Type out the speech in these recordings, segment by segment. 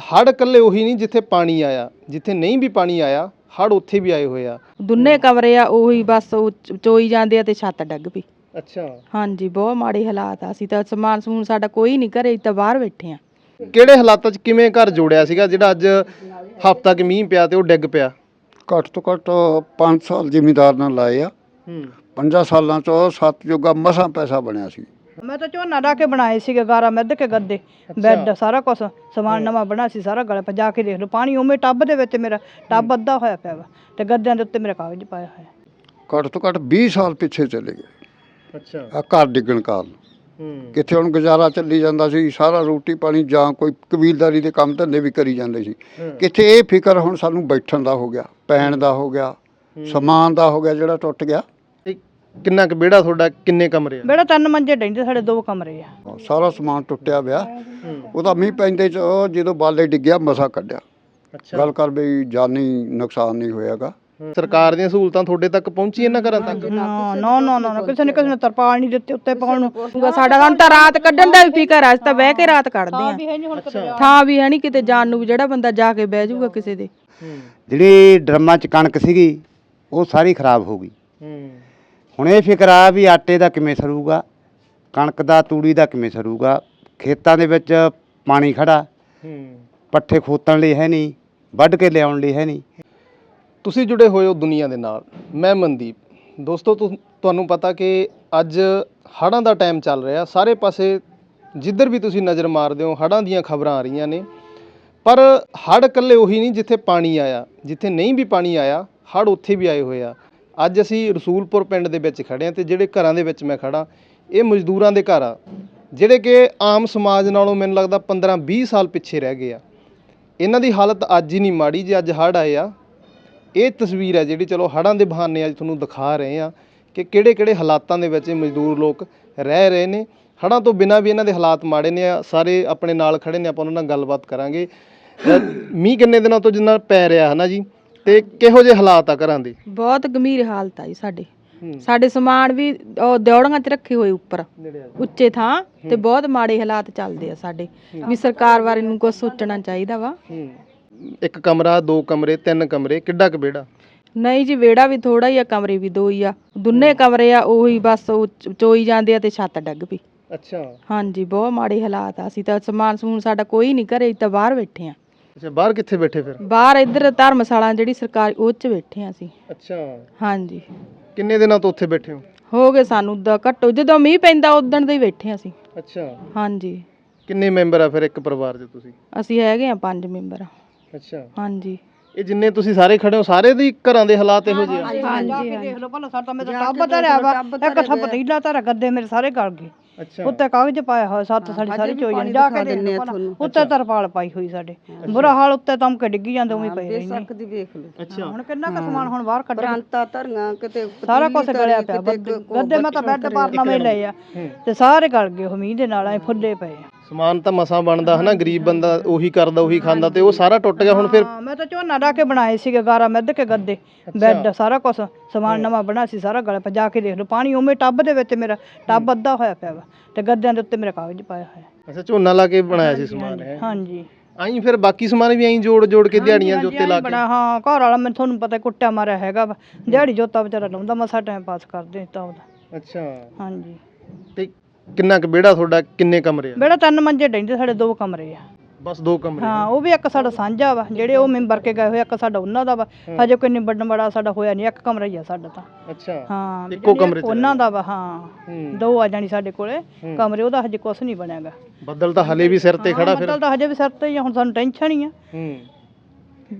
ਹੜ ਇਕੱਲੇ ਉਹੀ ਨਹੀਂ ਜਿੱਥੇ ਪਾਣੀ ਆਇਆ ਜਿੱਥੇ ਨਹੀਂ ਵੀ ਪਾਣੀ ਆਇਆ ਹੜ ਉੱਥੇ ਵੀ ਆਏ ਹੋਏ ਆ। ਦੁੰਨੇ ਕਮਰੇ ਆ ਉਹੀ ਬਸ ਉਹ ਚ- ਚੋਈ ਜਾਂਦੇ ਆ ਤੇ ਛੱਤ ਡੱਗ ਪਈ। ਅੱਛਾ। ਹਾਂਜੀ ਬਹੁਤ ਮਾੜੇ ਹਾਲਾਤ ਆ। ਅਸੀਂ ਤਾਂ ਸਮਾਨ ਸਮੂਨ ਸਾਡਾ ਕੋਈ ਨਹੀਂ ਘਰੇ ਅਸੀਂ ਤਾਂ ਬਾਹਰ ਬੈਠੇ ਆ। ਕਿਹੜੇ ਹਾਲਾਤਾਂ 'ਚ ਕਿਵੇਂ ਘਰ ਜੋੜਿਆ ਸੀਗਾ ਜਿਹੜਾ ਅੱਜ ਹਫ਼ਤਾ ਕਿ ਮੀਂਹ ਪਿਆ ਤੇ ਉਹ ਡਿੱਗ ਪਿਆ? ਘੱਟ ਤੋਂ ਘੱਟ 5 ਸਾਲ ਜ਼ਿਮੀਦਾਰ ਨਾਲ ਲਾਏ ਆ। ਹੂੰ। 5 ਸਾਲਾਂ ਚੋਂ ਸੱਤ ਜੋਗਾ ਮਸਾਂ ਪੈਸਾ ਬਣਿਆ ਸੀ। ਮੈਂ ਤਾਂ ਝੋਨਾ ਡਾ ਕੇ ਬਣਾਏ ਸੀਗੇ ਗਾਰਾ ਮਿੱਧ ਕੇ ਗੱਦੇ ਬੈੱਡ ਸਾਰਾ ਕੁਝ ਸਮਾਨ ਨਵਾਂ ਬਣਾ ਸੀ ਸਾਰਾ ਗਲੇ ਪਾ ਜਾ ਕੇ ਦੇਖ ਲਓ ਪਾਣੀ ਉਵੇਂ ਟੱਬ ਦੇ ਵਿੱਚ ਮੇਰਾ ਟੱਬ ਅੱਧਾ ਹੋਇਆ ਪਿਆ ਵਾ ਤੇ ਗੱਦਿਆਂ ਦੇ ਉੱਤੇ ਮੇਰਾ ਕਾਗਜ਼ ਪਾਇਆ ਹੋਇਆ। ਘੱਟ ਤੋਂ ਘੱਟ 20 ਸਾਲ ਪਿੱਛੇ ਚਲੇ ਗਏ। ਅੱਛਾ। ਆ ਘਰ ਡਿੱਗਣ ਕਾਰਨ। ਹੂੰ। ਕਿੱਥੇ ਹੁਣ ਗੁਜ਼ਾਰਾ ਚੱਲੀ ਜਾਂਦਾ ਸੀ ਸਾਰਾ ਰੋਟੀ ਪਾਣੀ ਜਾਂ ਕੋਈ ਕਬੀਲਦਾਰੀ ਦੇ ਕੰਮ ਧੰਦੇ ਵੀ ਕਰੀ ਜਾਂਦੇ ਸੀ। ਕਿੱਥੇ ਇਹ ਫਿਕਰ ਹੁਣ ਸਾਨੂੰ ਬੈਠਣ ਦਾ ਹੋ ਗਿਆ ਪੈਣ ਦਾ ਹੋ ਗਿਆ ਸਮਾਨ ਦਾ ਹੋ ਗਿਆ ਜਿਹੜਾ ਟੁੱਟ ਗਿਆ। ਕਿੰਨਾ ਕੁ ਵਿਹੜਾ ਤੁਹਾਡਾ ਕਿੰਨੇ ਕਮਰੇ ਆ? ਬੇੜਾ ਤਿੰਨ ਮੰਜੇ ਡੈਂਦੇ ਸਾਡੇ ਦੋ ਕਮਰੇ ਆ। ਸਾਰਾ ਸਮਾਨ ਟੁੱਟਿਆ ਪਿਆ। ਉਹਦਾ ਮੀਂਹ ਪੈਂਦੇ ਚ ਉਹ ਜਦੋਂ ਬਾਲੇ ਡਿੱਗਿਆ ਮਸਾ ਕੱਢਿਆ। ਅੱਛਾ। ਗੱਲ ਕਰ ਵੀ ਜਾਨੀ ਨੁਕਸਾਨ ਨਹੀਂ ਹੋਇਆਗਾ। ਸਰਕਾਰ ਦੀਆਂ ਸਹੂਲਤਾਂ ਤੁਹਾਡੇ ਤੱਕ ਪਹੁੰਚੀ ਇਹਨਾਂ ਘਰਾਂ ਤੱਕ? ਨਾ ਨਾ ਨਾ ਨਾ ਕਿਸੇ ਨੇ ਕਿਸੇ ਨੇ ਤਰਪਾਲ ਨਹੀਂ ਦਿੱਤੇ ਉੱਤੇ ਪਾਉਣ ਨੂੰ। ਸਾਡਾ ਤਾਂ ਰਾਤ ਕੱਢਣ ਦਾ ਵੀ ਫਿਕਰ ਆ ਅਸੀਂ ਤਾਂ ਬਹਿ ਕੇ ਰਾਤ ਕੱਢਦੇ ਆ। ਥਾਂ ਵੀ ਹੈ ਨਹੀਂ ਕਿਤੇ ਜਾਣ ਨੂੰ ਵੀ ਜਿਹੜਾ ਬੰਦਾ ਜਾ ਕੇ ਬਹਿ ਜਾਊਗਾ ਕਿਸੇ ਦੇ। ਜਿਹੜੀ ਡਰਮਾਂ 'ਚ ਕਣਕ ਸੀਗੀ ਉਹ ਸਾਰੀ ਖਰਾਬ ਹੋ ਗਈ। ਹੁਣ ਇਹ ਫਿਕਰ ਆ ਵੀ ਆਟੇ ਦਾ ਕਿਵੇਂ ਸਰੂਗਾ ਕਣਕ ਦਾ ਤੂੜੀ ਦਾ ਕਿਵੇਂ ਸਰੂਗਾ? ਖੇਤਾਂ ਦੇ ਵਿੱਚ ਪਾਣੀ ਖੜਾ। ਹੂੰ। ਪੱਠੇ ਖੋਤਣ ਲਈ ਹੈ ਨਹੀਂ ਵੱਢ ਕੇ ਲਿਆਉਣ ਲਈ ਹੈ ਨਹੀਂ। ਤੁਸੀਂ ਜੁੜੇ ਹੋਏ ਹੋ ਦੁਨੀਆ ਦੇ ਨਾਲ। ਮੈਂ ਮਨਦੀਪ। ਦੋਸਤੋ ਤੁਹਾਨੂੰ ਪਤਾ ਕਿ ਅੱਜ ਹੜ੍ਹਾਂ ਦਾ ਟਾਈਮ ਚੱਲ ਰਿਹਾ। ਸਾਰੇ ਪਾਸੇ ਜਿੱਧਰ ਵੀ ਤੁਸੀਂ ਨਜ਼ਰ ਮਾਰਦੇ ਹੋ ਹੜ੍ਹਾਂ ਦੀਆਂ ਖਬਰਾਂ ਆ ਰਹੀਆਂ ਨੇ। ਪਰ ਹੜ੍ਹ ਇਕੱਲੇ ਉਹੀ ਨਹੀਂ ਜਿੱਥੇ ਪਾਣੀ ਆਇਆ। ਜਿੱਥੇ ਨਹੀਂ ਵੀ ਪਾਣੀ ਆਇਆ ਹੜ੍ਹ ਉੱਥੇ ਵੀ ਆਏ ਹੋਏ ਆ। ਅੱਜ ਅਸੀਂ ਰਸੂਲਪੁਰ ਪਿੰਡ ਦੇ ਵਿੱਚ ਖੜੇ ਹਾਂ ਤੇ ਜਿਹੜੇ ਘਰਾਂ ਦੇ ਵਿੱਚ ਮੈਂ ਖੜਾ, ਇਹ ਮਜ਼ਦੂਰਾਂ ਦੇ ਘਰ ਆ, ਜਿਹੜੇ ਕਿ ਆਮ ਸਮਾਜ ਨਾਲੋਂ ਮੈਨੂੰ ਲੱਗਦਾ 15 20 ਸਾਲ ਪਿੱਛੇ ਰਹਿ ਗਏ ਆ। ਇਹਨਾਂ ਦੀ ਹਾਲਤ ਅੱਜ ਹੀ ਨਹੀਂ ਮਾੜੀ, ਜੇ ਅੱਜ ਹੜ੍ਹ ਆਏ ਆ, ਇਹ ਤਸਵੀਰ ਹੈ ਜਿਹੜੀ ਚਲੋ ਹੜ੍ਹਾਂ ਦੇ ਬਹਾਨੇ ਅੱਜ ਤੁਹਾਨੂੰ ਦਿਖਾ ਰਹੇ ਆ ਕਿ ਕਿਹੜੇ ਕਿਹੜੇ ਹਾਲਾਤਾਂ ਦੇ ਵਿੱਚ ਇਹ ਮਜ਼ਦੂਰ ਲੋਕ ਰਹਿ ਰਹੇ ਨੇ। ਹੜ੍ਹਾਂ ਤੋਂ ਬਿਨਾਂ ਵੀ ਇਹਨਾਂ ਦੇ ਹਾਲਾਤ ਮਾੜੇ ਨੇ ਆ, ਸਾਰੇ ਆਪਣੇ ਨਾਲ ਖੜੇ ਨੇ, ਆਪਾਂ ਉਹਨਾਂ ਨਾਲ ਗੱਲਬਾਤ ਕਰਾਂਗੇ। ਮੀਂਹ ਕਿੰਨੇ ਦਿਨਾਂ ਤੋਂ ਜਿੰਨਾ ਪੈ ਰਿਹਾ ਹੈ ਨਾ ਜੀ? ਤੇ ਕਿਹੋ ਜਿਹੇ ਹਾਲਾਤ ਆ ਘਰਾਂ ਦੇ? ਬਹੁਤ ਗੰਭੀਰ ਹਾਲਤ ਆ ਜੀ ਸਾਡੇ। ਸਾਡੇ ਸਮਾਨ ਵੀ ਉਹ ਦਿਉੜੀਆਂ 'ਚ ਰੱਖੇ ਹੋਏ ਉੱਪਰ ਉੱਚੇ ਥਾਂ ਤੇ ਬਹੁਤ ਮਾੜੇ ਹਾਲਾਤ ਚੱਲਦੇ ਆ ਸਾਡੇ। ਵੀ ਸਰਕਾਰ ਬਾਰੇ ਨੂੰ ਕੁਝ ਸੋਚਣਾ ਚਾਹੀਦਾ ਵਾ। ਹੂੰ। ਇੱਕ ਕਮਰਾ ਦੋ ਕਮਰੇ ਤਿੰਨ ਕਮਰੇ ਕਿੱਡਾ ਕੁ ਵਿਹੜਾ? ਨਹੀਂ ਜੀ ਵਿਹੜਾ ਵੀ ਥੋੜਾ ਹੀ ਆ ਕਮਰੇ ਵੀ ਦੋ ਹੀ ਆ। ਦੁੰਨੇ ਕਮਰੇ ਆ ਉਹੀ ਬਸ ਉਹ ਚ- ਚੋਈ ਜਾਂਦੇ ਆ ਤੇ ਛੱਤ ਡੱਗ ਪਈ। ਅੱਛਾ। ਹਾਂਜੀ ਬਹੁਤ ਮਾੜੇ ਹਾਲਾਤ ਆ। ਅਸੀਂ ਤਾਂ ਸਮਾਨ ਸਮੂਨ ਸਾਡਾ ਕੋਈ ਨਹੀਂ ਘਰੇ ਅਸੀਂ ਤਾਂ ਬਾਹਰ ਬੈਠੇ ਆ। ਅੱਛਾ ਬਾਹਰ ਕਿੱਥੇ ਬੈਠੇ ਫਿਰ? ਬਾਹਰ ਇੱਧਰ ਧਰਮਸ਼ਾਲਾ ਜਿਹੜੀ ਸਰਕਾਰੀ ਉਹ ਚ ਬੈਠੇ ਆ ਅਸੀਂ। ਅੱਛਾ। ਹਾਂਜੀ। ਕਿੰਨੇ ਦਿਨਾਂ ਤੋਂ ਉੱਥੇ ਬੈਠੇ ਹੋ? ਹੋ ਗਏ ਸਾਨੂੰ ਦਾ ਘੱਟੋ ਜਦੋਂ ਮੀਂਹ ਪੈਂਦਾ ਉਦੋਂ ਦੇ ਹੀ ਬੈਠੇ ਆ ਅਸੀਂ। ਅੱਛਾ। ਹਾਂਜੀ। ਕਿੰਨੇ ਮੈਂਬਰ ਆ ਫਿਰ ਇੱਕ ਪਰਿਵਾਰ ਦੇ ਤੁਸੀਂ? ਅਸੀਂ ਹੈਗੇ ਆ ਪੰਜ ਮੈਂਬਰ। ਅੱਛਾ। ਹਾਂਜੀ। ਇਹ ਜਿੰਨੇ ਤੁਸੀਂ ਸਾਰੇ ਖੜੇ ਹੋ ਸਾਰੇ ਦੀ ਘਰਾਂ ਦੇ ਹਾਲਾਤ ਇਹੋ ਜਿਹੇ ਆ? ਜਾ ਕੇ ਦੇਖ ਲਓ ਭਲਾ ਸਾਡਾ ਮੇਰਾ ਟੱਬ ਧਰਿਆ ਵਾ। ਇੱਕ ਥਾ ਪਤੀਲਾ ਧਰਿਆ ਗੱਦੇ ਮੇਰੇ ਸਾਰੇ ਗਲ ਗਏ। ਅੱਛਾ। ਉੱਤੇ ਕਾਗਜ਼ ਪਾਇਆ ਹੋਇਆ ਸੱਤ ਸਾਡੀ ਸਾਰੀ ਚੋਈ ਜਾਂਦੀ ਜਾ ਕੇ ਦੇਖ ਲਓ ਭਲਾ ਉੱਤੇ ਤਰਪਾਲ ਪਾਈ ਹੋਈ ਸਾਡੇ। ਬੁਰਾ ਹਾਲ ਉੱਤੇ ਤਮ ਕੇ ਡਿੱਗੀ ਜਾਂਦੇ ਉਵੇਂ ਪਏ ਰਹਿੰਦੇ। ਦੀ ਵੇਖ ਲਓ। ਅੱਛਾ। ਹੁਣ ਕਿੰਨਾ ਕੁ ਸਮਾਨ ਹੁਣ ਬਾਹਰ ਕੱਢਿਆ। ਪ੍ਰਾਂਤਾਂ ਧਰੀਆਂ ਕਿਤੇ ਸਾਰਾ ਕੁਝ ਗਲਿਆ ਪਿਆ ਗੱਦੇ ਮੈਂ ਤਾਂ ਬੈੱਡ ਪਰ ਨਵੇਂ ਲਏ ਆ ਤੇ ਸਾਰੇ ਗਲ ਗਏ ਉਹ ਮੀਂਹ ਦੇ ਨਾਲ ਐ ਫੁੱਲੇ ਪਏ ਆ। ਸਮਾਨ ਤਾਂ ਮਸਾਂ ਬਣਦਾ ਹਨਾ ਗਰੀਬ ਬੰਦਾ ਉਹੀ ਕਰਦਾ ਉਹੀ ਖਾਂਦਾ ਤੇ ਉਹ ਸਾਰਾ ਟੁੱਟ ਗਿਆ ਹੁਣ ਫਿਰ ਹਾਂ ਮੈਂ ਤਾਂ ਝੋਨਾ ਡਾ ਕੇ ਬਣਾਏ ਸੀਗੇ ਗਾਰਾ ਮਿੱਧ ਕੇ ਗੱਦੇ ਬੈੱਡ ਸਾਰਾ ਕੁਝ ਸਮਾਨ ਨਵਾਂ ਬਣਾ ਸੀ ਸਾਰਾ ਗਲੇ ਪਾ ਜਾ ਕੇ ਦੇਖ ਲਓ ਪਾਣੀ ਉਵੇਂ ਟੱਬ ਦੇ ਵਿੱਚ ਮੇਰਾ ਟੱਬ ਅੱਧਾ ਹੋਇਆ ਪਿਆ ਵਾ ਤੇ ਗੱਦਿਆਂ ਦੇ ਉੱਤੇ ਮੇਰਾ ਕਾਗਜ਼ ਪਾਇਆ ਹੋਇਆ। ਅੱਛਾ ਝੋਨਾ ਲਾ ਕੇ ਬਣਾਇਆ ਸੀ ਸਮਾਨ ਹੈ? ਹਾਂਜੀ। ਆਈ ਫਿਰ ਬਾਕੀ ਸਮਾਨ ਵੀ ਐਂ ਜੋੜ ਜੋੜ ਕੇ ਦਿਹਾੜੀਆਂ ਦੇ ਉੱਤੇ ਲਾ ਕੇ? ਬੜਾ ਹਾਂ ਘਰ ਵਾਲਾ ਮੈਨੂੰ ਤੁਹਾਨੂੰ ਪਤਾ ਕੁੱਟਿਆ ਮਾਰਿਆ ਹੈਗਾ ਵਾ। ਦਿਹਾੜੀ ਜੋਤਾ ਵਿਚਾਰਾ ਲਾਉਂਦਾ ਮਸਾ ਟਾਈਮ ਪਾਸ ਕਰਦੇ ਤਾਂ ਉਹਦਾ। ਅੱਛਾ। ਹਾਂਜੀ। ਤੇ ਕਿੰਨਾ ਕੁ ਵਿਹੜਾ ਤੁਹਾਡਾ ਕਿੰਨੇ ਕਮਰੇ ਆ? ਬੇੜਾ ਤਿੰਨ ਮੰਜੇ ਡੈਂਦੇ ਸਾਡੇ ਦੋ ਕਮਰੇ ਆ। ਬਸ ਦੋ ਕਮਰੇ ਹਾਂ ਉਹ ਵੀ ਇੱਕ ਸਾਡਾ ਸਾਂਝਾ ਵਾ ਜਿਹੜੇ ਉਹ ਮੈਂਬਰ ਕੇ ਗਏ ਹੋਏ ਇੱਕ ਸਾਡਾ ਉਹਨਾਂ ਦਾ ਵਾ। ਹਜੇ ਕੋਈ ਨਿਬੜਨ ਬੜਾ ਸਾਡਾ ਹੋਇਆ ਨਹੀਂ ਇੱਕ ਕਮਰਾ ਹੀ ਆ ਸਾਡਾ ਤਾਂ। ਅੱਛਾ ਹਾਂ ਇੱਕੋ ਜਿਹੜੀ ਕਮਰੇ 'ਚ ਉਹਨਾਂ ਦਾ ਵਾ ਹਾਂ। ਹੂੰ। ਦੋ ਆ ਜਾਣੀ ਸਾਡੇ ਕੋਲੇ ਕਮਰੇ ਉਹਦਾ ਹਜੇ ਕੁਛ ਨਹੀਂ ਬਣਿਆਗਾ। ਬੱਦਲ ਤਾਂ ਹਲੇ ਵੀ ਸਿਰ ਤੇ ਖੜਾ ਫਿਰ। ਤਾਂ ਹਜੇ ਵੀ ਸਿਰ ਤੇ ਹੀ ਆ, ਹੁਣ ਸਾਨੂੰ ਟੈਨਸ਼ਨ ਹੀ ਆ। ਹੂੰ।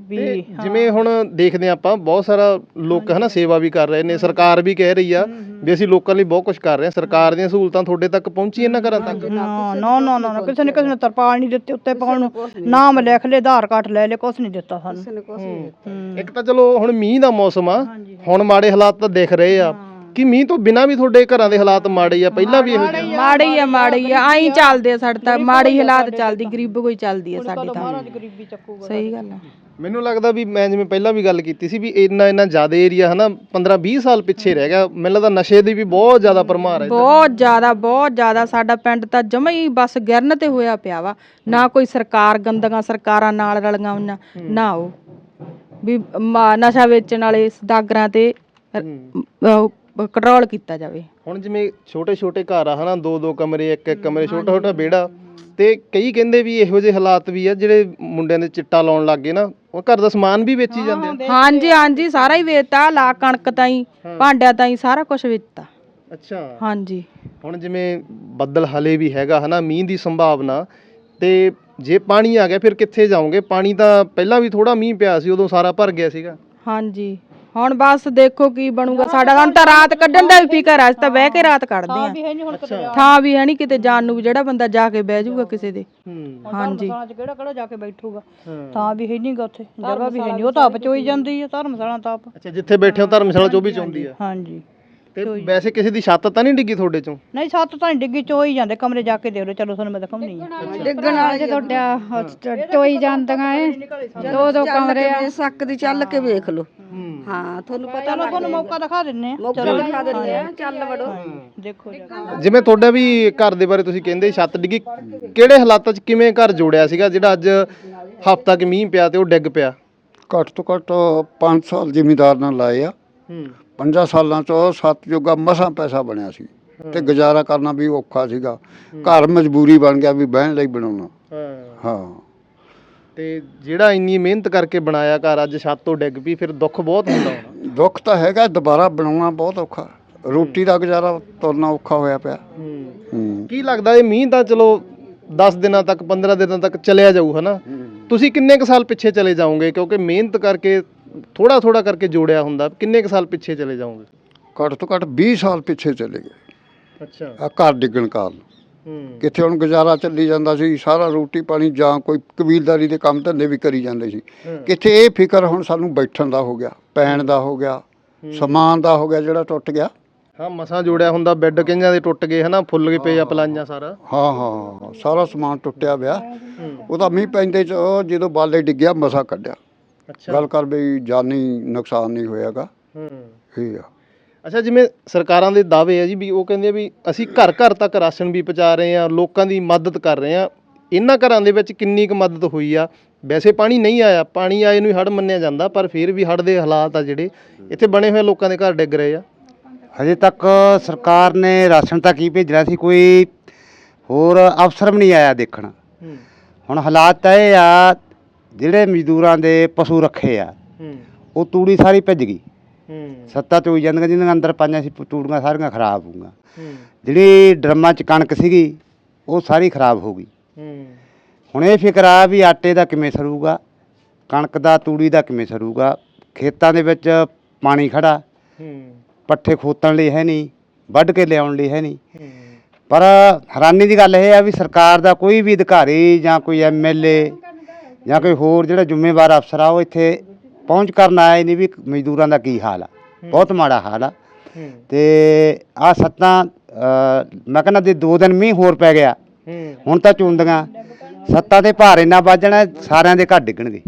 ਵੀ ਜਿਵੇਂ ਹੁਣ ਦੇਖਦੇ ਹਾਂ ਆਪਾਂ ਬਹੁਤ ਸਾਰਾ ਲੋਕ ਹਨਾ ਸੇਵਾ ਵੀ ਕਰ ਰਹੇ ਨੇ ਸਰਕਾਰ ਵੀ ਕਹਿ ਰਹੀ ਆ ਵੀ ਅਸੀਂ ਲੋਕਾਂ ਲਈ ਬਹੁਤ ਕੁਝ ਕਰ ਰਹੇ ਹਾਂ ਸਰਕਾਰ ਦੀਆਂ ਸਹੂਲਤਾਂ ਤੁਹਾਡੇ ਤੱਕ ਪਹੁੰਚੀ ਇਹਨਾਂ ਘਰਾਂ ਤੱਕ? ਨਾ ਨਾ ਨਾ ਨਾ ਕਿਸੇ ਨੇ ਕਿਸੇ ਨੇ ਤਰਪਾਲ ਨਹੀਂ ਦਿੱਤੇ ਉੱਤੇ ਪਾਉਣ ਨੂੰ ਨਾਮ ਲਿਖ ਲੈ ਆਧਾਰ ਕਾਰਡ ਲੈ ਲੈ ਕੁਛ ਨਹੀਂ ਦਿੱਤਾ ਸਾਨੂੰ। ਇੱਕ ਤਾਂ ਚਲੋ ਹੁਣ ਮੀਂਹ ਦਾ ਮੌਸਮ ਆ ਹੁਣ ਮਾੜੇ ਹਾਲਾਤ ਤਾਂ ਦਿਖ ਰਹੇ ਆ। ਕੀ ਮੀਂਹ ਤੋਂ ਬਿਨਾਂ ਵੀ ਤੁਹਾਡੇ ਘਰਾਂ ਦੇ ਹਾਲਾਤ ਮਾੜੇ ਆ? ਪਹਿਲਾਂ ਵੀ ਇਹੋ ਜਿਹੇ ਮਾੜੇ ਆ ਮਾੜੇ ਆ ਆਈ ਚੱਲਦੇ ਆ ਸਾਡੇ ਤਾਂ ਮਾੜੇ ਹਾਲਾਤ ਚੱਲਦੀ ਗਰੀਬ ਕੋਈ ਚੱਲਦੀ ਆ ਸਾਡੀ ਤਾਂ ਸਹੀ ਗੱਲ ਆ। ਮੈਨੂੰ ਲੱਗਦਾ ਵੀ ਮੈਂ ਜਿਵੇਂ ਪਹਿਲਾਂ ਵੀ ਗੱਲ ਕੀਤੀ ਸੀ ਵੀ ਇੰਨਾ ਇੰਨਾ ਜ਼ਿਆਦਾ ਏਰੀਆ ਹਨਾ 15 20 ਸਾਲ ਪਿੱਛੇ ਰਹਿ ਗਿਆ ਮੈਨੂੰ ਲੱਗਦਾ ਨਸ਼ੇ ਦੀ ਵੀ ਬਹੁਤ ਜ਼ਿਆਦਾ ਪਰਮਾਰ ਹੈ ਬਹੁਤ ਜ਼ਿਆਦਾ ਬਹੁਤ ਜ਼ਿਆਦਾ ਸਾਡਾ ਪਿੰਡ ਤਾਂ ਜਮਾ ਹੀ ਬਸ ਗਿਰਨ ਤੇ ਹੋਇਆ ਪਿਆ ਵਾ। ਨਾ ਕੋਈ ਸਰਕਾਰ ਗੰਦੀਆਂ ਸਰਕਾਰਾਂ ਨਾਲ ਰਲੀਆਂ ਹੋਈਆਂ ਨਾ ਉਹ। ਵੀ ਮਾ- ਨਸ਼ਾ ਵੇਚਣ ਵਾਲੇ ਸਦਾਗਰਾਂ ਤੇ ਕੰਟਰੋਲ ਕੀਤਾ ਜਾਵੇ। ਹੁਣ ਜਿਵੇਂ ਛੋਟੇ ਛੋਟੇ ਘਰ ਆ ਹਨਾ ਦੋ ਦੋ ਕਮਰੇ ਇੱਕ ਇੱਕ ਕਮਰੇ ਛੋਟਾ ਛੋਟਾ ਵਿਹੜਾ ਤੇ ਕਈ ਕਹਿੰਦੇ ਵੀ ਇਹੋ ਜਿਹੇ ਹਾਲਾਤ ਵੀ ਆ ਜਿਹੜੇ ਮੁੰਡਿਆਂ ਦੇ ਚਿੱਟਾ ਲਾਉਣ ਲੱਗ ਗਏ ਨਾ ਉਹ ਘਰ ਦਾ ਸਮਾਨ ਵੀ ਵੇਚੀ ਜਾਂਦੇ ਆ। ਹਾਂਜੀ ਹਾਂਜੀ ਸਾਰਾ ਹੀ ਵੇਚਤਾ ਲਾ ਕਣਕ ਤਾਈ ਭਾਂਡਿਆਂ ਤਾਈ ਸਾਰਾ ਕੁਝ ਵੇਚਤਾ। ਅੱਛਾ। ਹਾਂਜੀ। ਹੁਣ ਜਿਵੇਂ ਬੱਦਲ ਹਲੇ ਵੀ ਹੈਗਾ ਹਨਾ ਮੀਂਹ ਦੀ ਸੰਭਾਵਨਾ ਤੇ ਜੇ ਪਾਣੀ ਆ ਗਿਆ ਫਿਰ ਕਿੱਥੇ ਜਾਓਗੇ? ਪਾਣੀ ਤਾਂ ਪਹਿਲਾਂ ਵੀ ਥੋੜਾ ਮੀਂਹ ਪਿਆ ਸੀ ਉਦੋਂ ਸਾਰਾ ਭਰ ਗਿਆ ਸੀਗਾ। ਹਾਂਜੀ। ਹੁਣ ਬਸ ਦੇਖੋ ਕੀ ਬਣੂਗਾ ਸਾਡਾ ਹੁਣ ਤਾਂ ਰਾਤ ਕੱਢਣ ਦਾ ਵੀ ਫਿਕਰ ਆ ਅਸੀਂ ਤਾਂ ਬਹਿ ਕੇ ਰਾਤ ਕੱਢਦੇ ਆ ਥਾਂ ਵੀ ਹੈ ਨਹੀਂ ਕਿਤੇ ਜਾਣ ਨੂੰ ਵੀ ਜਿਹੜਾ ਬੰਦਾ ਜਾ ਕੇ ਬਹਿ ਜਾਊਗਾ ਕਿਸੇ ਦੇ। ਹੂੰ। ਹਾਂਜੀ। ਚ ਕਿਹੜਾ ਕਿਹੜਾ ਜਾ ਕੇ ਬੈਠੂਗਾ? ਤਾਂ ਵੀ ਹੈ ਨਹੀਂਗਾ ਉੱਥੇ ਜਗ੍ਹਾ ਵੀ ਹੈ ਨਹੀਂ ਉਹ ਤਾਂ ਆਪ ਚੋਈ ਜਾਂਦੀ ਹੈ ਧਰਮਸ਼ਾਲਾ ਤਾਂ ਆਪ। ਅੱਛਾ ਜਿੱਥੇ ਬੈਠੇ ਹੋ ਧਰਮਸ਼ਾਲਾ ਚੋਂ ਵੀ ਚਾਹੁੰਦੀ ਆ। ਹਾਂਜੀ। ਤੇ ਵੈਸੇ ਕਿਸੇ ਦੀ ਛੱਤ ਤਾਂ ਨਹੀਂ ਡਿੱਗੀ ਤੁਹਾਡੇ ਚੋਂ? ਨਹੀਂ ਸੱਤ ਤਾਂ ਨੀ ਡਿੱਗੀ ਚੋਈ ਜਾਂਦੇ ਕਮਰੇ ਜਾ ਕੇ ਦੇਖ ਲਓ ਚਲੋ ਤੁਹਾਨੂੰ ਮੈਂ ਦਿਖਾਉਣੀ ਆ ਡਿੱਗਣ ਵਾਲੇ ਤੁਹਾਡਾ ਟੋਈ ਜਾਂਦੀਆਂ ਏ ਦੋ ਦੋ ਕਮਰੇ ਆ। ਸੱਕ ਦੀ ਚੱਲ ਕੇ ਵੇਖ ਲਓ। ਹਾਂ। ਤੁਹਾਨੂੰ ਪਤਾ ਚਲੋ ਤੁਹਾਨੂੰ ਮੌਕਾ ਦਿਖਾ ਦਿੰਨੇ ਆ। ਮੌਕਾ ਦਿਖਾ ਦਿੰਦੇ ਆ ਚੱਲ ਵੜੋ। ਦੇਖੋ ਜਾ। ਕੇ। ਜਿਵੇਂ ਤੁਹਾਡਾ ਵੀ ਘਰ ਦੇ ਬਾਰੇ ਤੁਸੀਂ ਕਹਿੰਦੇ ਛੱਤ ਡਿੱਗੀ ਕਿਹੜੇ ਹਾਲਾਤਾਂ 'ਚ ਕਿਵੇਂ ਘਰ ਜੋੜਿਆ ਸੀਗਾ ਜਿਹੜਾ ਅੱਜ ਹਫ਼ਤਾ ਕਿ ਮੀਂਹ ਪਿਆ ਤੇ ਉਹ ਡਿੱਗ ਪਿਆ? ਘੱਟ ਤੋਂ ਘੱਟ 5 ਸਾਲ ਜ਼ਿਮੀਦਾਰ ਨਾਲ ਲਾਏ ਆ। ਹੂੰ। 5 ਸਾਲਾਂ ਚ ਸੱਤ ਜੋਗਾ ਮਸਾਂ ਪੈਸਾ ਬਣਿਆ ਸੀ ਤੇ ਗੁਜ਼ਾਰਾ ਕਰਨਾ ਵੀ ਔਖਾ ਸੀਗਾ। ਘਰ ਮਜਬੂਰੀ ਬਣ ਗਿਆ ਵੀ ਬਹਿਣ ਲਈ ਬਣਾਉਣਾ। ਹਾਂ। ਤੇ ਜਿਹੜਾ ਇੰਨੀ ਮਿਹਨਤ ਕਰਕੇ ਬਣਾਇਆ ਘਰ ਅੱਜ ਛੱਤ ਤੋਂ ਡਿੱਗ ਪਈ ਫਿਰ ਦੁੱਖ ਬਹੁਤ ਹੁੰਦਾ ਹੋਣਾ। ਦੁੱਖ ਤਾਂ ਹੈਗਾ ਦੁਬਾਰਾ ਬਣਾਉਣਾ ਬਹੁਤ ਔਖਾ। ਰੋਟੀ ਦਾ ਗੁਜ਼ਾਰਾ ਤੁਰਨਾ ਔਖਾ ਹੋਇਆ ਪਿਆ। ਕੀ ਲੱਗਦਾ ਇਹ ਮੀਂਹ ਤਾਂ ਚਲੋ 10 ਦਿਨਾਂ ਤੱਕ 15 ਦਿਨਾਂ ਤੱਕ ਚੱਲਿਆ ਜਾਊ ਹਨਾ? ਤੁਸੀਂ ਕਿੰਨੇ ਕੁ ਸਾਲ ਪਿੱਛੇ ਚਲੇ ਜਾਓਗੇ? ਕਿਉਂਕਿ ਮਿਹਨਤ ਕਰਕੇ ਥੋੜਾ ਥੋੜਾ ਕਰਕੇ ਜੋੜਿਆ ਹੁੰਦਾ। ਕਿੰਨੇ ਕੁ ਸਾਲ ਪਿੱਛੇ ਚਲੇ ਜਾਓਗੇ? ਘੱਟ ਤੋਂ ਘੱਟ 20 ਸਾਲ ਪਿੱਛੇ ਚਲੇ ਗਏ। ਅੱਛਾ। ਆ ਘਰ ਡਿੱਗਣ ਕਾਰਨ। ਹੂੰ। ਕਿੱਥੇ ਹੁਣ ਗੁਜ਼ਾਰਾ ਚੱਲੀ ਜਾਂਦਾ ਸੀ ਸਾਰਾ ਰੋਟੀ ਪਾਣੀ ਜਾਂ ਕੋਈ ਕਬੀਲਦਾਰੀ ਦੇ ਕੰਮ ਧੰਦੇ ਵੀ ਕਰੀ ਜਾਂਦੇ ਸੀ। ਕਿੱਥੇ ਇਹ ਫਿਕਰ ਹੁਣ ਸਾਨੂੰ ਬੈਠਣ ਦਾ ਹੋ ਗਿਆ ਪੈਣ ਦਾ ਹੋ ਗਿਆ ਸਮਾਨ ਦਾ ਹੋ ਗਿਆ ਜਿਹੜਾ ਟੁੱਟ ਗਿਆ। ਹਾਂ ਮਸਾਂ ਜੋੜਿਆ ਹੁੰਦਾ ਬੈੱਡ ਕਿੰਨਾਂ ਦੇ ਟੁੱਟ ਗਏ ਹਨਾ ਫੁੱਲ ਗਏ ਪਏ ਆ ਪਲਾਈਆਂ ਸਾਰਾ। ਹਾਂ ਹਾਂ ਸਾਰਾ ਸਮਾਨ ਟੁੱਟਿਆ ਪਿਆ। ਉਹਦਾ ਮੀਂਹ ਪੈਂਦੇ ਚ ਉਹ ਜਦੋਂ ਬਾਲੇ ਡਿੱਗਿਆ ਮਸਾ ਕੱਢਿਆ। ਗੱਲ ਕਰ ਵੀ ਜਾਨੀ ਨੁਕਸਾਨ ਨਹੀਂ ਹੋਇਆਗਾ। ਹੂੰ। ਇਹ ਆ। ਅੱਛਾ ਜਿਵੇਂ ਸਰਕਾਰਾਂ ਦੇ ਦਾਅਵੇ ਆ ਜੀ ਵੀ ਉਹ ਕਹਿੰਦੇ ਆ ਵੀ ਅਸੀਂ ਘਰ ਘਰ ਤੱਕ ਰਾਸ਼ਨ ਵੀ ਪਹੁੰਚਾ ਰਹੇ ਆ ਲੋਕਾਂ ਦੀ ਮਦਦ ਕਰ ਰਹੇ ਆ ਇਹਨਾਂ ਘਰਾਂ ਦੇ ਵਿੱਚ ਕਿੰਨੀ ਕੁ ਮਦਦ ਹੋਈ ਆ? ਵੈਸੇ ਪਾਣੀ ਨਹੀਂ ਆਇਆ ਪਾਣੀ ਆਏ ਨੂੰ ਹੀ ਹੜ ਮੰਨਿਆ ਜਾਂਦਾ ਪਰ ਫਿਰ ਵੀ ਹੜ ਦੇ ਹਾਲਾਤ ਆ ਜਿਹੜੇ ਇੱਥੇ ਬਣੇ ਹੋਏ ਲੋਕਾਂ ਦੇ ਘਰ ਡਿੱਗ ਰਹੇ ਆ। ਹਜੇ ਤੱਕ ਸਰਕਾਰ ਨੇ ਰਾਸ਼ਨ ਤੱਕ ਹੀ ਭੇਜਣਾ ਸੀ ਕੋਈ ਹੋਰ ਅਫਸਰ ਵੀ ਨਹੀਂ ਆਇਆ ਦੇਖਣ। ਹੁਣ ਹਾਲਾਤ ਤਾਂ ਇਹ ਆ ਜਿਹੜੇ ਮਜ਼ਦੂਰਾਂ ਦੇ ਪਸ਼ੂ ਰੱਖੇ ਆ ਹੂੰ। ਉਹ ਤੂੜੀ ਸਾਰੀ ਭਿੱਜ ਗਈ। ਹੂੰ। ਸੱਤਾ ਚੋਈ ਜਾਂਦੀਆਂ ਜਿਹਨਾਂ ਅੰਦਰ ਪਾਈਆਂ ਸੀ ਤੂੜੀਆਂ ਸਾਰੀਆਂ ਖਰਾਬ ਹੋ ਗਈਆਂ। ਹੂੰ। ਜਿਹੜੀ ਡਰਮਾਂ 'ਚ ਕਣਕ ਸੀਗੀ ਉਹ ਸਾਰੀ ਖਰਾਬ ਹੋ ਗਈ। ਹੂੰ। ਹੁਣ ਇਹ ਫਿਕਰ ਆ ਵੀ ਆਟੇ ਦਾ ਕਿਵੇਂ ਸਰੂਗਾ ਕਣਕ ਦਾ ਤੂੜੀ ਦਾ ਕਿਵੇਂ ਸਰੂਗਾ ਖੇਤਾਂ ਦੇ ਵਿੱਚ ਪਾਣੀ ਖੜਾ ਹੂੰ। ਪੱਠੇ ਖੋਤਣ ਲਈ ਹੈ ਨਹੀਂ ਵੱਢ ਕੇ ਲਿਆਉਣ ਲਈ ਹੈ ਨਹੀਂ। ਹੂੰ। ਪਰ ਹੈਰਾਨੀ ਦੀ ਗੱਲ ਇਹ ਆ ਵੀ ਸਰਕਾਰ ਦਾ ਕੋਈ ਵੀ ਅਧਿਕਾਰੀ ਜਾਂ ਕੋਈ ਐਮਐਲਏ ਜਾਂ ਕੋਈ ਹੋਰ ਜਿਹੜਾ ਜ਼ਿੰਮੇਵਾਰ ਅਫਸਰ ਆ ਉਹ ਇੱਥੇ ਪਹੁੰਚ ਕਰਨ ਹੀ ਨਹੀਂ ਵੀ ਮਜ਼ਦੂਰਾਂ ਦਾ ਕੀ ਹਾਲ ਆ। ਬਹੁਤ ਮਾੜਾ ਹਾਲ ਆ। ਤੇ ਆ ਸੱਤਾਂ ਮੈਂ ਕਹਿੰਦਾ ਦੋ ਦਿਨ ਮੀਂਹ ਹੋਰ ਪੈ ਗਿਆ ਹੁਣ ਤਾਂ ਚੁੰਦੀਆਂ ਸੱਤਾਂ ਦੇ ਭਾਰ ਇੰਨਾ ਵੱਜਣਾ ਸਾਰਿਆਂ ਦੇ ਘਰ ਡਿੱਗਣਗੇ।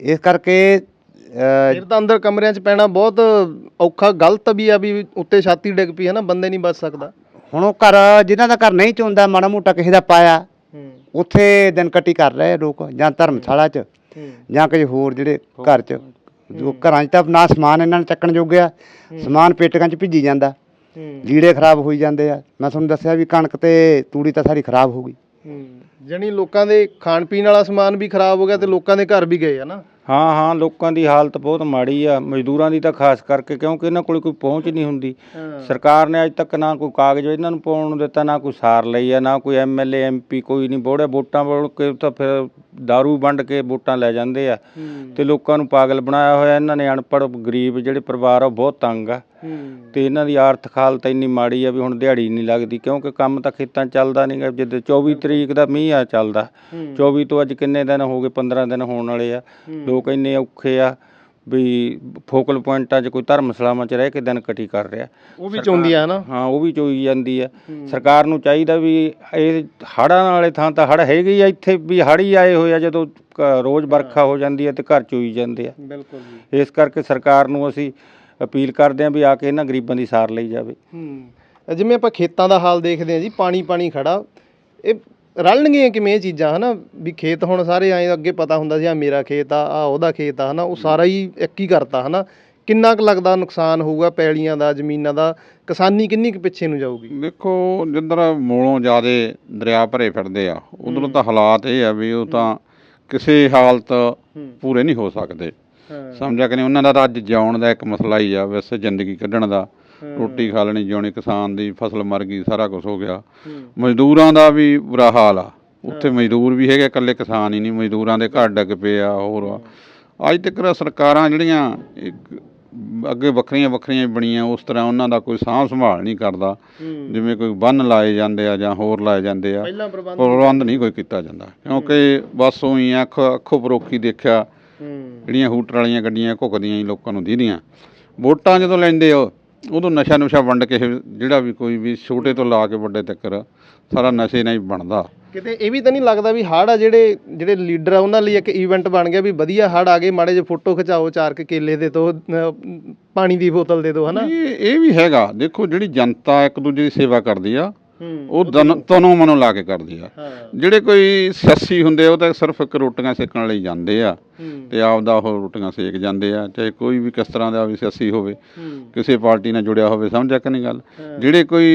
ਇਸ ਕਰਕੇ ਫਿਰ ਤਾਂ ਅੰਦਰ ਕਮਰਿਆਂ 'ਚ ਪੈਣਾ ਬਹੁਤ ਔਖਾ ਗਲਤ ਵੀ ਆ ਵੀ ਉੱਤੇ ਛਾਤੀ ਡਿੱਗ ਪਈ ਹੈ ਨਾ ਬੰਦੇ ਨਹੀਂ ਬਚ ਸਕਦਾ। ਹੁਣ ਉਹ ਘਰ ਜਿਨ੍ਹਾਂ ਦਾ ਘਰ ਨਹੀਂ ਚੁੰਦਾ ਮਾੜਾ ਮੋਟਾ ਕਿਸੇ ਦਾ ਪਾਇਆ ਉੱਥੇ ਦਿਨ ਕੱਟੀ ਕਰ ਰਹੇ ਲੋਕ ਜਾਂ ਧਰਮਸ਼ਾਲਾ 'ਚ ਜਾਂ ਕਿਸੇ ਹੋਰ ਜਿਹੜੇ ਘਰ 'ਚ। ਜੋ ਘਰਾਂ 'ਚ ਤਾਂ ਨਾ ਸਮਾਨ ਇਹਨਾਂ ਨੂੰ ਚੱਕਣ ਜੋਗਿਆ ਸਮਾਨ ਪੇਟੀਆਂ 'ਚ ਭਿੱਜੀ ਜਾਂਦਾ। ਲੀੜੇ ਖਰਾਬ ਹੋਈ ਜਾਂਦੇ ਆ। ਮੈਂ ਤੁਹਾਨੂੰ ਦੱਸਿਆ ਵੀ ਕਣਕ ਤੇ ਤੂੜੀ ਤਾਂ ਸਾਰੀ ਖਰਾਬ ਹੋ ਗਈ। ਜਣੀ ਲੋਕਾਂ ਦੇ ਖਾਣ ਪੀਣ ਵਾਲਾ ਸਮਾਨ ਵੀ ਖਰਾਬ ਹੋ ਗਿਆ ਤੇ ਲੋਕਾਂ ਦੇ ਘਰ ਵੀ ਗਏ ਆ ਨਾ। ਹਾਂ ਹਾਂ ਲੋਕਾਂ ਦੀ ਹਾਲਤ ਬਹੁਤ ਮਾੜੀ ਆ। ਮਜ਼ਦੂਰਾਂ ਦੀ ਤਾਂ ਖਾਸ ਕਰਕੇ ਕਿਉਂਕਿ ਇਹਨਾਂ ਕੋਲ ਕੋਈ ਪਹੁੰਚ ਨਹੀਂ ਹੁੰਦੀ। ਸਰਕਾਰ ਨੇ ਅੱਜ ਤੱਕ ਨਾ ਕੋਈ ਕਾਗਜ਼ ਇਹਨਾਂ ਨੂੰ ਪਾਉਣ ਨੂੰ ਦਿੱਤਾ ਨਾ ਕੋਈ ਸਾਰ ਲਈ ਆ ਨਾ ਕੋਈ ਐਮਐਲਏ ਐਮਪੀ ਕੋਈ ਨਹੀਂ। ਬੋੜੇ ਵੋਟਾਂ ਬੋਲ ਕੇ ਤਾਂ ਫਿਰ दारू ਵੰਡ ਕੇ ਵੋਟਾਂ ਲੈ ਜਾਂਦੇ ਆ। ਤੇ ਲੋਕਾਂ ਨੂੰ ਪਾਗਲ ਬਣਾਇਆ ਹੋਇਆ ਇਹਨਾਂ ਨੇ ਅਨਪੜ੍ਹ ਗਰੀਬ ਜਿਹੜੇ ਪਰਿਵਾਰ ਆ ਉਹ ਬਹੁਤ ਤੰਗ ਆ। ਤੇ ਇਹਨਾਂ ਦੀ ਆਰਥਿਕ ਹਾਲਤ ਇੰਨੀ ਮਾੜੀ ਆ ਵੀ ਹੁਣ ਦਿਹਾੜੀ ਨਹੀਂ ਲੱਗਦੀ ਕਿਉਂਕਿ ਕੰਮ ਤਾਂ ਖੇਤਾਂ 'ਚ ਚੱਲਦਾ ਨਹੀਂਗਾ ਜਿੱਦ 24 ਤਰੀਕ ਦਾ ਮੀਂਹ ਆ ਚੱਲਦਾ। 24 ਤੋਂ ਅੱਜ ਕਿੰਨੇ ਦਿਨ ਹੋ ਗਏ? 15 ਦਿਨ ਹੋਣ ਵਾਲੇ ਆ। ਲੋਕ ਇੰਨੇ ਔਖੇ ਆ ਵੀ ਫੋਕਲ ਪੁਆਇੰਟਾਂ 'ਚ ਕੋਈ ਧਰਮਸ਼ਾਲਾਵਾਂ 'ਚ ਰਹਿ ਕੇ ਦਿਨ ਕਟੀ ਕਰ ਰਿਹਾ। ਉਹ ਵੀ ਚਾਹੁੰਦੀ ਆ ਹਨਾ? ਹਾਂ ਉਹ ਵੀ ਚੋਈ ਜਾਂਦੀ ਹੈ। ਸਰਕਾਰ ਨੂੰ ਚਾਹੀਦਾ ਵੀ ਇਹ ਹੜ੍ਹਾਂ ਵਾਲੇ ਥਾਂ ਤਾਂ ਹੜ੍ਹ ਹੈਗੇ ਹੀ ਆ ਇੱਥੇ ਵੀ ਹੜ੍ਹ ਹੀ ਆਏ ਹੋਏ ਆ ਜਦੋਂ ਕ- ਰੋਜ਼ ਵਰਖਾ ਹੋ ਜਾਂਦੀ ਹੈ ਤੇ ਘਰ ਚੋਈ ਜਾਂਦੇ ਆ। ਬਿਲਕੁਲ ਜੀ। ਇਸ ਕਰਕੇ ਸਰਕਾਰ ਨੂੰ ਅਸੀਂ ਅਪੀਲ ਕਰਦੇ ਹਾਂ ਵੀ ਆ ਕੇ ਇਹਨਾਂ ਗਰੀਬਾਂ ਦੀ ਸਾਰ ਲਈ ਜਾਵੇ। ਹੂੰ। ਜਿਵੇਂ ਆਪਾਂ ਖੇਤਾਂ ਦਾ ਹਾਲ ਦੇਖਦੇ ਹਾਂ ਜੀ ਪਾਣੀ ਪਾਣੀ ਖੜਾ। ਇਹ ਰਲਣਗੀਆਂ ਕਿਵੇਂ ਇਹ ਚੀਜ਼ਾਂ ਹਨਾ? ਵੀ ਖੇਤ ਹੁਣ ਸਾਰੇ ਐਂ ਅੱਗੇ ਪਤਾ ਹੁੰਦਾ ਸੀ ਆ ਮੇਰਾ ਖੇਤ ਆ ਆ ਉਹਦਾ ਖੇਤ ਆ ਹਨਾ? ਉਹ ਸਾਰਾ ਹੀ ਇੱਕ ਹੀ ਕਰਤਾ ਹਨਾ? ਕਿੰਨਾ ਕੁ ਲੱਗਦਾ ਨੁਕਸਾਨ ਹੋਊਗਾ ਪੈਲੀਆਂ ਦਾ ਜ਼ਮੀਨਾਂ ਦਾ? ਕਿਸਾਨੀ ਕਿੰਨੀ ਕੁ ਪਿੱਛੇ ਨੂੰ ਜਾਊਗੀ? ਦੇਖੋ ਜਿੱਧਰ ਮੂਲੋਂ ਜ਼ਿਆਦੇ ਦਰਿਆ ਭਰੇ ਫਿਰਦੇ ਆ ਉਧਰੋਂ ਤਾਂ ਹਾਲਾਤ ਇਹ ਆ ਵੀ ਉਹ ਤਾਂ ਕਿਸੇ ਹਾਲਤ ਪੂਰੇ ਨਹੀਂ ਹੋ ਸਕਦੇ। ਸਮਝਿਆ ਕਿ ਨਹੀਂ? ਉਹਨਾਂ ਦਾ ਅੱਜ ਜਿਉਣ ਦਾ ਇੱਕ ਮਸਲਾ ਹੀ ਆ ਵੈਸੇ ਜ਼ਿੰਦਗੀ ਕੱਢਣ ਦਾ। ਰੋਟੀ ਖਾ ਲੈਣੀ ਜਿਉਣੀ ਕਿਸਾਨ ਦੀ ਫਸਲ ਮਰ ਗਈ ਸਾਰਾ ਕੁਝ ਹੋ ਗਿਆ। ਮਜ਼ਦੂਰਾਂ ਦਾ ਵੀ ਬੁਰਾ ਹਾਲ ਆ। ਉੱਥੇ ਮਜ਼ਦੂਰ ਵੀ ਹੈਗੇ ਇਕੱਲੇ ਕਿਸਾਨ ਹੀ ਨਹੀਂ ਮਜ਼ਦੂਰਾਂ ਦੇ ਘਰ ਡਿੱਗ ਪਏ ਆ ਹੋਰ ਅੱਜ ਤੱਕ ਸਰਕਾਰਾਂ ਜਿਹੜੀਆਂ ਇੱਕ ਅੱਗੇ ਵੱਖਰੀਆਂ ਵੱਖਰੀਆਂ ਬਣੀਆਂ ਉਸ ਤਰ੍ਹਾਂ ਉਹਨਾਂ ਦਾ ਕੋਈ ਸਾਂਭ ਸੰਭਾਲ ਨਹੀਂ ਕਰਦਾ। ਜਿਵੇਂ ਕੋਈ ਬੰਨ ਲਾਏ ਜਾਂਦੇ ਆ ਜਾਂ ਹੋਰ ਲਾਏ ਜਾਂਦੇ ਆ ਪ੍ਰਬੰਧ ਨਹੀਂ ਕੋਈ ਕੀਤਾ ਜਾਂਦਾ ਕਿਉਂਕਿ ਬਸ ਉਹੀ ਅੱਖ ਅੱਖੋਂ ਪਰੋਖੀ ਦੇਖਿਆ ਜਿਹੜੀਆਂ ਹੂਟਰ ਵਾਲੀਆਂ ਗੱਡੀਆਂ ਘੁੱਕਦੀਆਂ ਹੀ ਲੋਕਾਂ ਨੂੰ ਦੀਦੀਆਂ। ਵੋਟਾਂ ਜਦੋਂ ਲੈਂਦੇ ਹੋ ਉਦੋਂ ਨਸ਼ਾ ਨੁਸ਼ਾ ਵੰਡ ਕੇ ਇਹ ਜਿਹੜਾ ਵੀ ਕੋਈ ਵੀ ਛੋਟੇ ਤੋਂ ਲਾ ਕੇ ਵੱਡੇ ਤੱਕ ਸਾਰਾ ਨਸ਼ੇ ਨਾਲ ਹੀ ਬਣਦਾ। ਕਿਤੇ ਇਹ ਵੀ ਤਾਂ ਨਹੀਂ ਲੱਗਦਾ ਵੀ ਹੜ੍ਹ ਆ ਜਿਹੜੇ ਜਿਹੜੇ ਲੀਡਰ ਆ ਉਹਨਾਂ ਲਈ ਇੱਕ ਇਵੈਂਟ ਬਣ ਗਿਆ ਵੀ ਵਧੀਆ ਹੜ੍ਹ ਆ ਗਏ ਮਾੜੇ ਜਿਹੇ ਫੋਟੋ ਖਿਚਾਓ ਚਾਰ ਕੇ ਕੇਲੇ ਦੇ ਦੋ ਪਾਣੀ ਦੀ ਬੋਤਲ ਦੇ ਦੋ ਹਨਾ? ਇਹ ਇਹ ਵੀ ਹੈਗਾ। ਦੇਖੋ ਜਿਹੜੀ ਜਨਤਾ ਇੱਕ ਦੂਜੇ ਦੀ ਸੇਵਾ ਕਰਦੀ ਆ ਉਹ ਦਨ- ਤਨੋਂ ਮਨੋਂ ਲਾ ਕੇ ਕਰਦੀ ਆ। ਹਾਂ। ਜਿਹੜੇ ਕੋਈ ਸਿਆਸੀ ਹੁੰਦੇ ਆ, ਉਹ ਤਾਂ ਸਿਰਫ ਇੱਕ ਰੋਟੀਆਂ ਸੇਕਣ ਲਈ ਜਾਂਦੇ ਆ। ਹੂੰ। ਤੇ ਆਪਦਾ ਉਹ ਰੋਟੀਆਂ ਸੇਕ ਜਾਂਦੇ ਆ। ਚਾਹੇ ਕੋਈ ਵੀ ਕਿਸ ਤਰ੍ਹਾਂ ਦਾ ਵੀ ਸਿਆਸੀ ਹੋਵੇ ਹੂੰ। ਕਿਸੇ ਪਾਰਟੀ ਨਾਲ ਜੁੜਿਆ ਹੋਵੇ ਸਮਝਿਆ ਕਿ ਨਹੀਂ ਗੱਲ? ਜਿਹੜੇ ਕੋਈ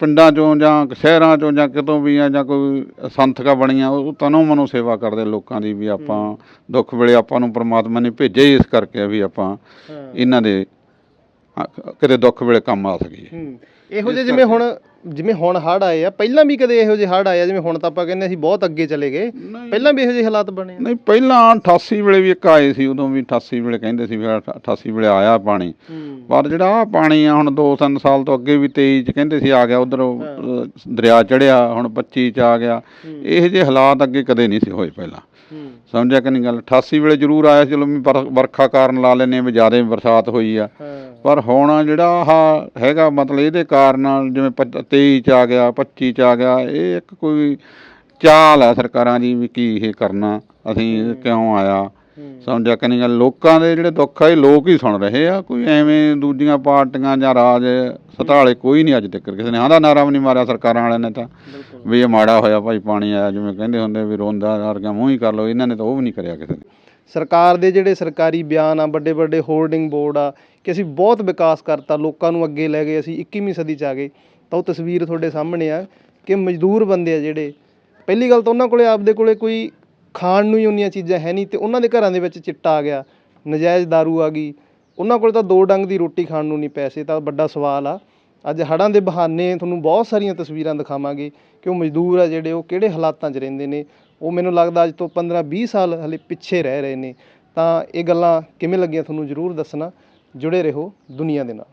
ਪਿੰਡਾਂ ਚੋਂ ਜਾਂ ਸ਼ਹਿਰਾਂ ਚੋਂ ਜਾਂ ਕਿਤੋਂ ਵੀ ਆ ਜਾਂ ਕੋਈ ਸੰਥਕਾ ਬਣੀਆਂ ਉਹ ਤਨੋਂ ਮਨੋਂ ਸੇਵਾ ਕਰਦੇ ਲੋਕਾਂ ਦੀ ਵੀ ਆਪਾਂ ਦੁੱਖ ਵੇਲੇ ਆਪਾਂ ਨੂੰ ਪ੍ਰਮਾਤਮਾ ਨੇ ਭੇਜਿਆ ਹੀ ਇਸ ਕਰਕੇ ਆ ਵੀ ਆਪਾਂ ਹਾਂ। ਇਹਨਾਂ ਦੇ ਕਿਤੇ ਦੁੱਖ ਵੇਲੇ ਕੰਮ ਆ ਸਕੀਏ। ਹੂੰ। ਇਹੋ ਜਿਹੇ ਜਿਵੇਂ ਹੁਣ ਜਿਵੇਂ ਹੁਣ ਹੜ੍ਹ ਆਏ ਆ ਪਹਿਲਾਂ ਵੀ ਕਦੇ ਇਹੋ ਜਿਹੇ ਹੜ੍ਹ ਆਏ ਆ ਜਿਵੇਂ ਹੁਣ ਤਾਂ ਆਪਾਂ ਕਹਿੰਦੇ ਅਸੀਂ ਬਹੁਤ ਅੱਗੇ ਚਲੇ ਗਏ। ਪਹਿਲਾਂ ਵੀ ਇਹੋ ਜਿਹੇ ਹਾਲਾਤ ਬਣੇ ਆ? ਨਹੀਂ ਪਹਿਲਾਂ 88 ਵੇਲੇ ਵੀ ਇੱਕ ਆਏ ਸੀ ਉਦੋਂ ਵੀ 88 ਵੇਲੇ ਕਹਿੰਦੇ ਸੀ ਵੀ 88 ਵੇਲੇ ਆਇਆ ਪਾਣੀ। ਪਰ ਜਿਹੜਾ ਆਹ ਪਾਣੀ ਆ ਹੁਣ 2-3 ਸਾਲ ਤੋਂ ਅੱਗੇ ਵੀ 23 ਚ ਕਹਿੰਦੇ ਸੀ ਆ ਗਿਆ ਉਧਰ ਦਰਿਆ ਚੜਿਆ ਹੁਣ 25 ਚ ਆ ਗਿਆ। ਇਹ ਜਿਹੇ ਹਾਲਾਤ ਅੱਗੇ ਕਦੇ ਨਹੀਂ ਸੀ ਹੋਏ ਪਹਿਲਾਂ। ਸਮਝਿਆ ਕਿ ਨਹੀਂ ਗੱਲ? 88 ਵੇਲੇ ਜ਼ਰੂਰ ਆਇਆ ਚਲੋ ਵੀ ਵਰ- ਵਰਖਾ ਕਾਰਨ ਲਾ ਲੈਨੇ ਵੀ ਜ਼ਿਆਦਾ ਬਰਸਾਤ ਹੋਈ ਆ। ਪਰ ਹੁਣ ਜਿਹੜਾ ਆਹ ਹੈਗਾ ਮਤਲਬ ਇਹਦੇ ਕਾਰਨ ਜਿਵੇਂ 23 ਚ ਆ ਗਿਆ 25 ਚ ਆ ਗਿਆ ਇਹ ਇੱਕ ਕੋਈ ਚਾਲ ਹੈ ਸਰਕਾਰਾਂ ਦੀ ਵੀ ਕੀ ਇਹ ਕਰਨਾ ਅਸੀਂ ਕਿਉਂ ਆਇਆ? ਸਮਝਿਆ ਕਿ ਨਹੀਂ ਲੋਕਾਂ ਦੇ ਜਿਹੜੇ ਦੁੱਖ ਆ ਇਹ ਲੋਕ ਹੀ ਸੁਣ ਰਹੇ ਆ ਕੋਈ ਐਵੇਂ ਦੂਜੀਆਂ ਪਾਰਟੀਆਂ ਜਾਂ ਰਾਜ ਸਤਾਲੇ ਕੋਈ ਨਹੀਂ ਅੱਜ ਤੱਕ ਕਿਸੇ ਨੇ ਆਂਦਾ ਨਾਰਾ ਵੀ ਨਹੀਂ ਮਾਰਿਆ ਸਰਕਾਰਾਂ ਵਾਲਿਆਂ ਨੇ ਤਾਂ ਵੀ ਇਹ ਮਾੜਾ ਹੋਇਆ ਭਾਈ ਪਾਣੀ ਆਇਆ ਜਿਵੇਂ ਕਹਿੰਦੇ ਹੁੰਦੇ ਵੀ ਰੋਂਦਾ ਵਰਗਾ ਮੂੰਹ ਹੀ ਕਰ ਲਓ ਇਹਨਾਂ ਨੇ ਤਾਂ ਉਹ ਵੀ ਨਹੀਂ ਕਰਿਆ ਕਿਸੇ ਨੇ। ਸਰਕਾਰ ਦੇ ਜਿਹੜੇ ਸਰਕਾਰੀ ਬਿਆਨ ਆ ਵੱਡੇ ਵੱਡੇ ਹੋਰਡਿੰਗ ਬੋਰਡ ਆ ਕਿ ਅਸੀਂ ਬਹੁਤ ਵਿਕਾਸ ਕਰਤਾ ਲੋਕਾਂ ਨੂੰ ਅੱਗੇ ਲੈ ਗਏ ਅਸੀਂ 21ਵੀਂ ਸਦੀ ਚ ਆ ਗਏ। ਤਾਂ ਉਹ ਤਸਵੀਰ ਤੁਹਾਡੇ ਸਾਹਮਣੇ ਆ ਕਿ ਮਜ਼ਦੂਰ ਬੰਦੇ ਆ ਜਿਹੜੇ, ਪਹਿਲੀ ਗੱਲ ਤਾਂ ਉਹਨਾਂ ਕੋਲੇ ਆਪਦੇ ਕੋਲੇ ਕੋਈ ਖਾਣ ਨੂੰ ਹੀ ਉਨੀਆਂ ਚੀਜ਼ਾਂ ਹੈ ਨਹੀਂ ਅਤੇ ਉਹਨਾਂ ਦੇ ਘਰਾਂ ਦੇ ਵਿੱਚ ਚਿੱਟਾ ਆ ਗਿਆ, ਨਜਾਇਜ਼ ਦਾਰੂ ਆ ਗਈ, ਉਹਨਾਂ ਕੋਲ ਤਾਂ ਦੋ ਡੰਗ ਦੀ ਰੋਟੀ ਖਾਣ ਨੂੰ ਨਹੀਂ ਪੈਸੇ, ਤਾਂ ਵੱਡਾ ਸਵਾਲ ਆ। ਅੱਜ ਹੜ੍ਹਾਂ ਦੇ ਬਹਾਨੇ ਤੁਹਾਨੂੰ ਬਹੁਤ ਸਾਰੀਆਂ ਤਸਵੀਰਾਂ ਦਿਖਾਵਾਂਗੇ ਕਿ ਉਹ ਮਜ਼ਦੂਰ ਆ ਜਿਹੜੇ, ਉਹ ਕਿਹੜੇ ਹਾਲਾਤਾਂ 'ਚ ਰਹਿੰਦੇ ਨੇ, ਉਹ ਮੈਨੂੰ ਲੱਗਦਾ ਅੱਜ ਤੋਂ 15 20 ਸਾਲ ਹਲੇ ਪਿੱਛੇ ਰਹਿ ਰਹੇ ਨੇ। ਤਾਂ ਇਹ ਗੱਲਾਂ ਕਿਵੇਂ ਲੱਗੀਆਂ ਤੁਹਾਨੂੰ ਜ਼ਰੂਰ ਦੱਸਣਾ, ਜੁੜੇ ਰਹੋ ਦੁਨੀਆ ਦੇ ਨਾਲ।